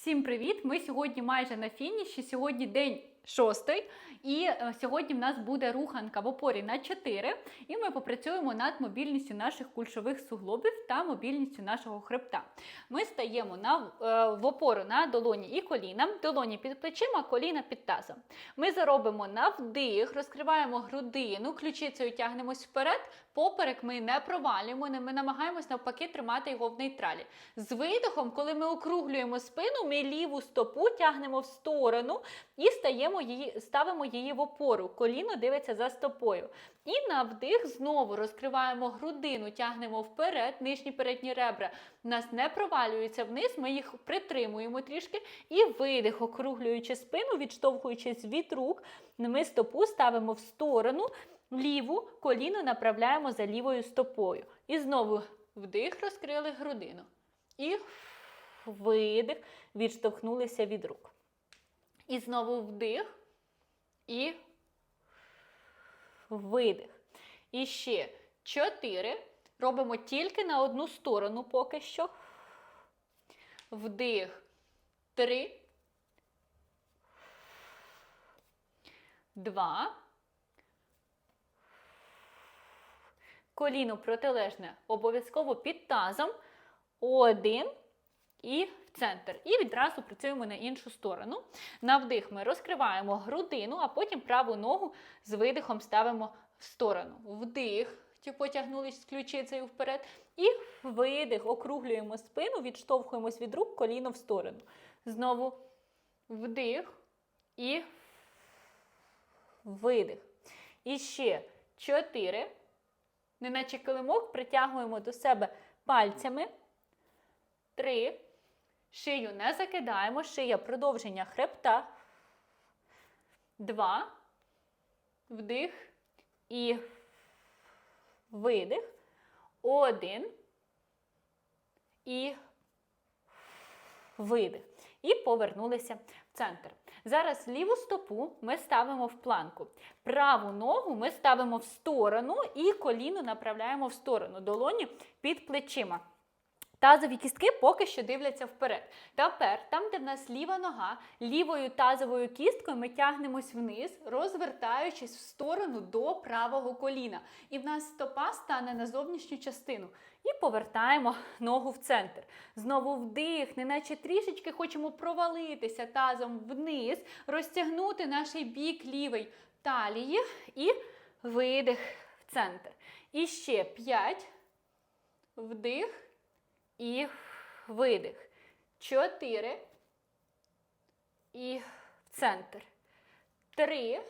Всім привіт! Ми сьогодні майже на фініші. Сьогодні день шостий, і е, сьогодні в нас буде руханка в опорі на 4. І ми попрацюємо над мобільністю наших кульшових суглобів та мобільністю нашого хребта. Ми стаємо на, е, в опору на долоні і коліна, долоні під плечима, коліна під тазом. Ми заробимо на вдих, розкриваємо грудину, ключицею тягнемось вперед. Поперек ми не провалюємо, ми намагаємось навпаки тримати його в нейтралі. З видихом, коли ми округлюємо спину, ми ліву стопу тягнемо в сторону і стаємо її, ставимо її в опору. Коліно дивиться за стопою. І на вдих знову розкриваємо грудину, тягнемо вперед, нижні передні ребра у нас не провалюються вниз, ми їх притримуємо трішки. І видих, округлюючи спину, відштовхуючись від рук, ми стопу ставимо в сторону. Ліву коліно направляємо за лівою стопою. І знову вдих, розкрили грудину. І видих, відштовхнулися від рук. І знову вдих. І видих. І ще чотири. Робимо тільки на одну сторону поки що. Вдих. Три. Два. Коліно протилежне обов'язково під тазом. Один. І в центр. І відразу працюємо на іншу сторону. На вдих ми розкриваємо грудину, а потім праву ногу з видихом ставимо в сторону. Вдих, потягнулись з ключицею вперед. І видих, округлюємо спину, відштовхуємось від рук, коліно в сторону. Знову вдих і видих. І ще чотири. Неначе килимок притягуємо до себе пальцями. Три. Шию не закидаємо. Шия продовження хребта. Два. Вдих. І видих. Один. І видих. І повернулися в центр. Зараз ліву стопу ми ставимо в планку. Праву ногу ми ставимо в сторону і коліно направляємо в сторону. Долоні під плечима. Тазові кістки поки що дивляться вперед. Тепер, там, де в нас ліва нога, лівою тазовою кісткою ми тягнемось вниз, розвертаючись в сторону до правого коліна. І в нас стопа стане на зовнішню частину. І повертаємо ногу в центр. Знову вдих, неначе трішечки хочемо провалитися тазом вниз, розтягнути наш бік лівий талії і видих в центр. І ще 5. Вдих і видих. Чотири. І в центр. Три.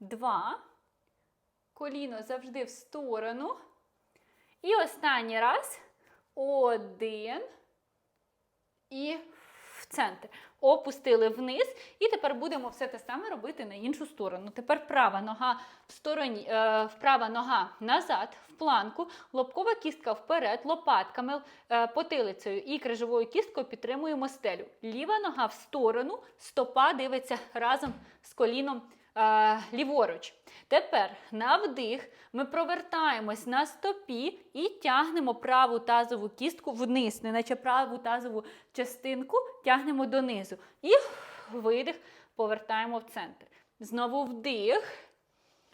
Два. Коліно завжди в сторону. І останній раз. Один. І центр. Опустили вниз. І тепер будемо все те саме робити на іншу сторону. Тепер права нога в стороні, е, права нога назад, в планку, лобкова кістка вперед, лопатками, е, потилицею і крижовою кісткою підтримуємо стелю. Ліва нога в сторону, стопа дивиться разом з коліном е, ліворуч. Тепер на вдих ми провертаємось на стопі і тягнемо праву тазову кістку вниз, неначе праву тазову частинку тягнемо донизу. І видих, повертаємо в центр. Знову вдих.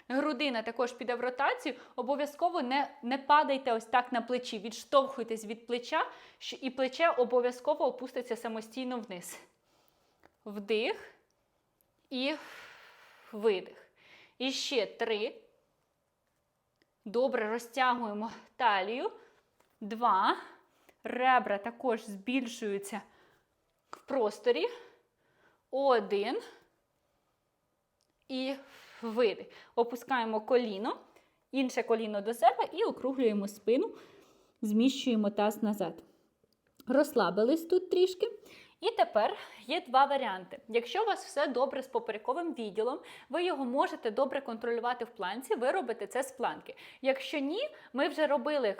Грудина також піде в ротацію. Обов'язково не, не падайте ось так на плечі. Відштовхуйтесь від плеча, і плече обов'язково опуститься самостійно вниз. Вдих і видих. І ще три. Добре розтягуємо талію. Два. Ребра також збільшуються в просторі. Один. І видих. Опускаємо коліно, інше коліно до себе і округлюємо спину, зміщуємо таз назад. Розслабились тут трішки. І тепер є два варіанти. Якщо у вас все добре з поперековим відділом, ви його можете добре контролювати в планці, ви робите це з планки. Якщо ні, ми вже робили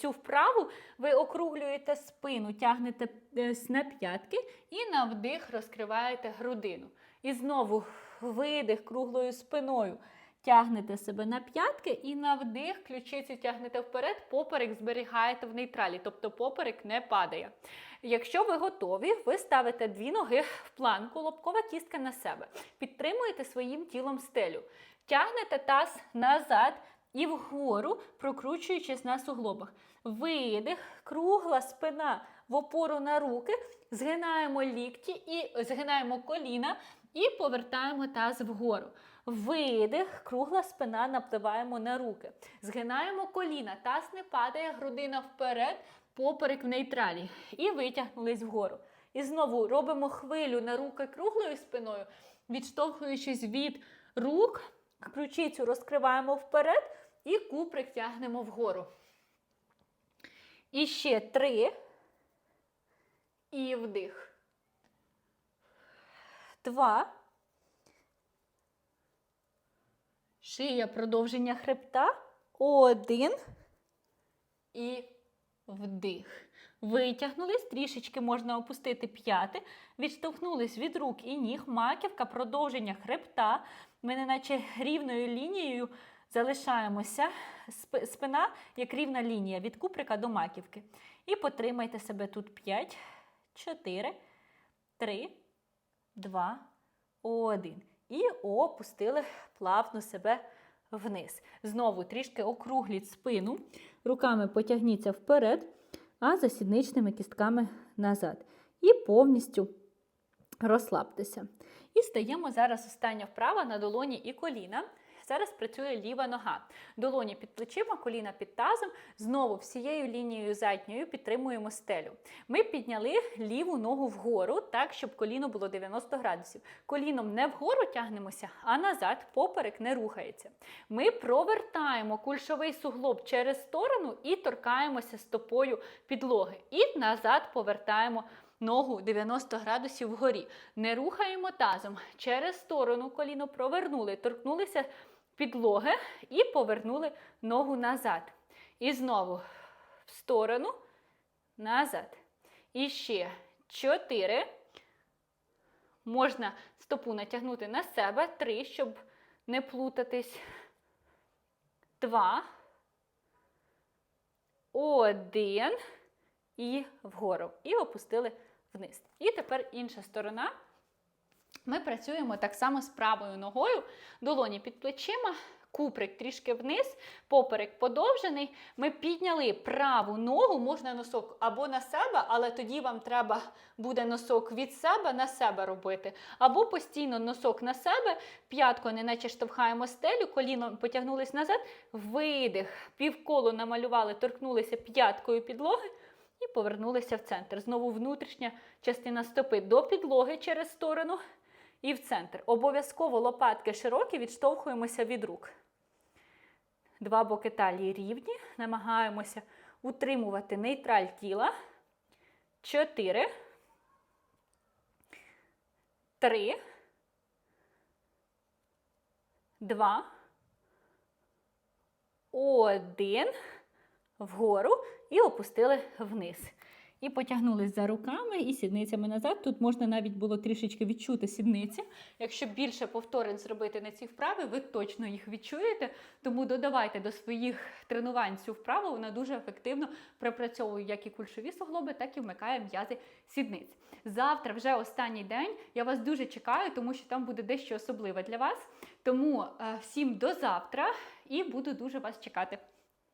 цю вправу, ви округлюєте спину, тягнете е, на п'ятки і на вдих розкриваєте грудину. І знову видих круглою спиною. Тягнете себе на п'ятки і на вдих ключицю тягнете вперед, поперек зберігаєте в нейтралі, тобто поперек не падає. Якщо ви готові, ви ставите дві ноги в планку, лобкова кістка на себе. Підтримуєте своїм тілом стелю. Тягнете таз назад і вгору, прокручуючись на суглобах. Видих, кругла спина в опору на руки, згинаємо лікті і згинаємо коліна і повертаємо таз вгору. Видих, кругла спина напливаємо на руки. Згинаємо коліна, таз не падає, грудина вперед, поперек в нейтралі. І витягнулись вгору. І знову робимо хвилю на руки круглою спиною, відштовхуючись від рук, ключицю розкриваємо вперед і куприк тягнемо вгору. І ще три. І вдих. Два. Шия продовження хребта. Один. І вдих. Витягнулись, трішечки можна опустити п'яти, відштовхнулись від рук і ніг, маківка, продовження хребта. Ми неначе рівною лінією залишаємося. Спина як рівна лінія від куприка до маківки. І потримайте себе тут 5, 4, 3, 2, 1. І опустили плавно себе вниз. Знову трішки округліть спину, руками потягніться вперед, а за сідничними кістками назад. І повністю розслабтеся. І стаємо зараз остання вправа на долоні і коліна. Зараз працює ліва нога. Долоні під плечима, коліна під тазом. Знову всією лінією задньою підтримуємо стелю. Ми підняли ліву ногу вгору, так, щоб коліно було 90 градусів. Коліном не вгору тягнемося, а назад, поперек не рухається. Ми провертаємо кульшовий суглоб через сторону і торкаємося стопою підлоги. І назад повертаємо ногу 90 градусів вгорі. Не рухаємо тазом. Через сторону коліно провернули, торкнулися підлоги і повернули ногу назад. І знову в сторону, назад. І ще 4. Можна стопу натягнути на себе. 3, щоб не плутатись. 2. 1. І вгору. І опустили вниз. І тепер інша сторона. Ми працюємо так само з правою ногою, долоні під плечима, куприк трішки вниз, поперек подовжений. Ми підняли праву ногу, можна носок або на себе, але тоді вам треба буде носок від себе на себе робити. Або постійно носок на себе, п'ятко неначе штовхаємо стелю, коліном потягнулись назад, видих, півколо намалювали, торкнулися п'яткою підлоги. І повернулися в центр. Знову внутрішня частина стопи до підлоги через сторону і в центр. Обов'язково лопатки широкі, відштовхуємося від рук. Два боки талії рівні. Намагаємося утримувати нейтраль тіла. Чотири. Три. Два. Один. Вгору і опустили вниз. І потягнулись за руками і сідницями назад. Тут можна навіть було трішечки відчути сідниці. Якщо більше повторень зробити на ці вправи, ви точно їх відчуєте. Тому додавайте до своїх тренувань цю вправу. Вона дуже ефективно пропрацьовує як і кульшові суглоби, так і вмикає м'язи сідниць. Завтра вже останній день. Я вас дуже чекаю, тому що там буде дещо особливе для вас. Тому е, всім до завтра і буду дуже вас чекати.